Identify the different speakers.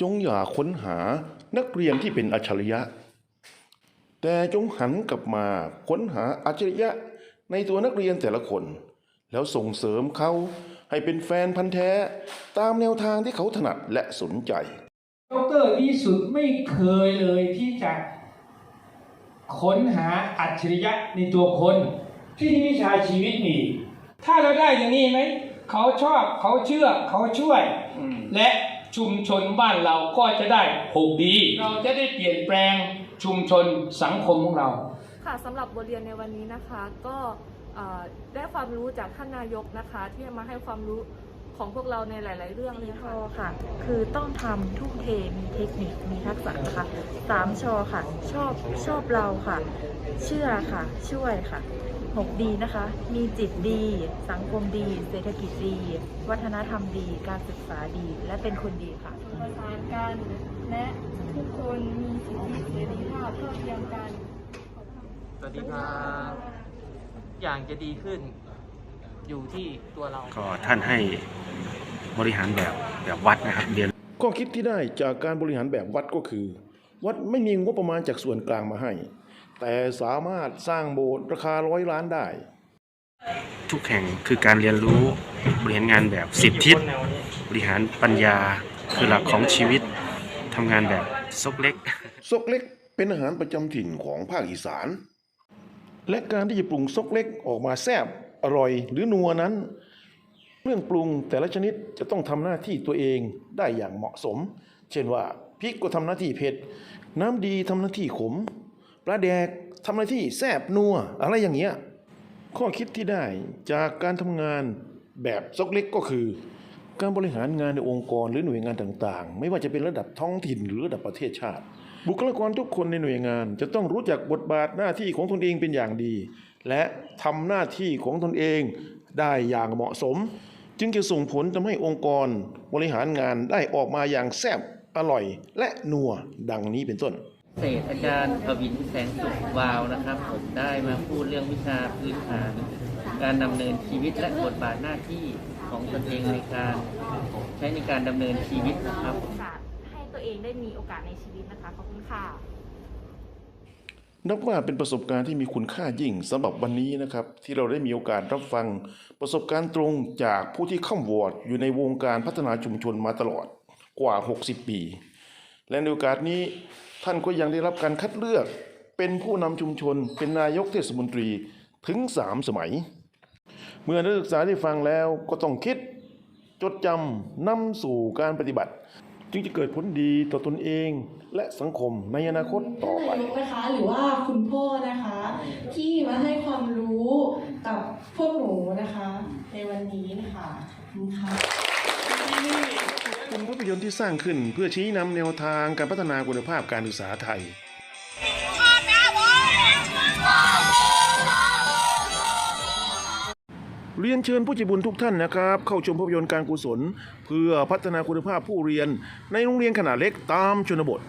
Speaker 1: จงอย่าค้นหานักเรียนที่เป็นอัจฉริยะ แต่จงหันกลับมาค้นหาอัจฉริยะในตัวนักเรียนแต่ละคน แล้วส่งเสริมเขาให้เป็นแฟนพันธ์แท้ตามแนวทางที่เขาถนัดและสนใจ
Speaker 2: ดรวิสุทธ์ไม่เคยเลยที่จะค้นหาอัจฉริยะในตัวคนที่นี่วิชาชีวิตนี่ถ้าเราได้อย่างนี้ไหมเขาชอบเขาเชื่อเขาช่วยและ ชุมชนบ้านเราก็จะได้ผูกดี เราจะได้เปลี่ยนแปลงชุมชนสังคมของเรา
Speaker 3: ค่ะสำหรับบทเรียนในวันนี้นะคะ ก็ได้ความรู้จากท่านนายกนะคะ ที่มาให้ความรู้ ของพวกเราในหลาย ๆ เรื่องเลย
Speaker 4: ช
Speaker 3: ค่ะ
Speaker 4: อค่ะ คือต้องทำทุ่มเทมีเทคนิคมีทักษะนะคะสามชอค่ะ ชอบชอบเราค่ะ เชื่อค่ะ ช่วยค่ะหกดีนะคะ มีจิตดี สังคมดี เศรษฐกิจดี วัฒนธรรมดี การศึกษาดี และเป็นคนดีค่ะ
Speaker 3: ประสานกัน และทุกคนมีสิทธิเสรีภาพเท่าเทียมกัน
Speaker 5: สวัสดีครับ อย่างจะดีขึ้น อยู่ที่ตัวเรา
Speaker 6: ก็ท่านให้บริหารแบบแบบวัดนะครับเรียน
Speaker 1: ข้อคิดที่ได้จากการบริหารแบบวัดก็คือ วัดไม่มีงบประมาณจากส่วนกลางมาให้ แต่สามารถสร้างโบสถ์ราคาร้อยล้านได้
Speaker 6: ทุกแห่งคือการเรียนรู้บริหารงานแบบสิบทิศบริหารปัญญาคือหลักของชีวิตทำงานแบบซกเล็ก
Speaker 1: ซกเล็กเป็นอาหารประจำถิ่นของภาคอีสาน และการที่จะปรุงซกเล็กออกมาแซ่บ อร่อยหรือนัวนั้น เครื่องปรุงแต่ละชนิดจะต้องทำหน้าที่ตัวเองได้อย่างเหมาะสม เช่นว่าพริกก็ทำหน้าที่เผ็ด น้ำดีทำหน้าที่ขม ปลาแดกทำหน้าที่แซ่บนัวอะไรอย่างเงี้ยข้อคิดที่ได้จากการทำงานแบบซกเล็กก็คือ การบริหารงานในองค์กรหรือหน่วยงานต่างๆ ไม่ว่าจะเป็นระดับท้องถิ่นหรือระดับประเทศชาติ บุคลากรทุกคนในหน่วยงาน จะต้องรู้จักบทบาทหน้าที่ของตนเองเป็นอย่างดี และทำหน้าที่ของตนเองได้อย่างเหมาะสม จึงจะส่งผลทำให้องค์กรบริหารงานได้ออกมาอย่างแซ่บอร่อย และนัวดังนี้เป็นต้น
Speaker 5: เศษอาจารย์ทวินแสงสุขวาวนะครับ ผมได้มาพูดเรื่องวิชาพื้นฐาน การดำเนินชีวิตและบทบาทหน้าที่ของตนเองในการใช้ในการดำเนินชีวิตนะครับ
Speaker 3: โอกาสให้ตัวเองได้มีโอกาสในชีวิตนะคะขอบคุณค่ะ
Speaker 1: นับว่าเป็นประสบการณ์ที่มีคุณค่ายิ่งสำหรับวันนี้นะครับ ที่เราได้มีโอกาสรับฟังประสบการณ์ตรงจากผู้ที่เข้าวอร์ดอยู่ในวงการพัฒนาชุมชนมาตลอดกว่า 60 ปี และในโอกาสนี้ท่านก็ยังได้รับการคัดเลือก เป็นผู้นำชุมชน เป็นนายกเทศมนตรีถึง 3 สมัย เมื่อนักศึกษาได้ฟังแล้วก็ต้องคิดจดจำนำสู่การปฏิบัติ จึงจะเกิดผลดีต่อตนเองและสังคมในอนาคตต่อไป
Speaker 7: ท่านนายกนะคะหรือว่าคุณพ่อนะคะ ที่มาให้ความรู้กับพวกหนูนะคะ ในวันนี้นะคะขอบคุณค่ะ
Speaker 1: เป็นภาพยนตร์ที่สร้างขึ้นเพื่อชี้นำแนวทางการพัฒนาคุณภาพการศึกษาไทย เรียนเชิญผู้ใจบุญทุกท่านนะครับ เข้าชมภาพยนตร์การกุศล เพื่อพัฒนาคุณภาพผู้เรียนในโรงเรียนขนาดเล็กตามชนบท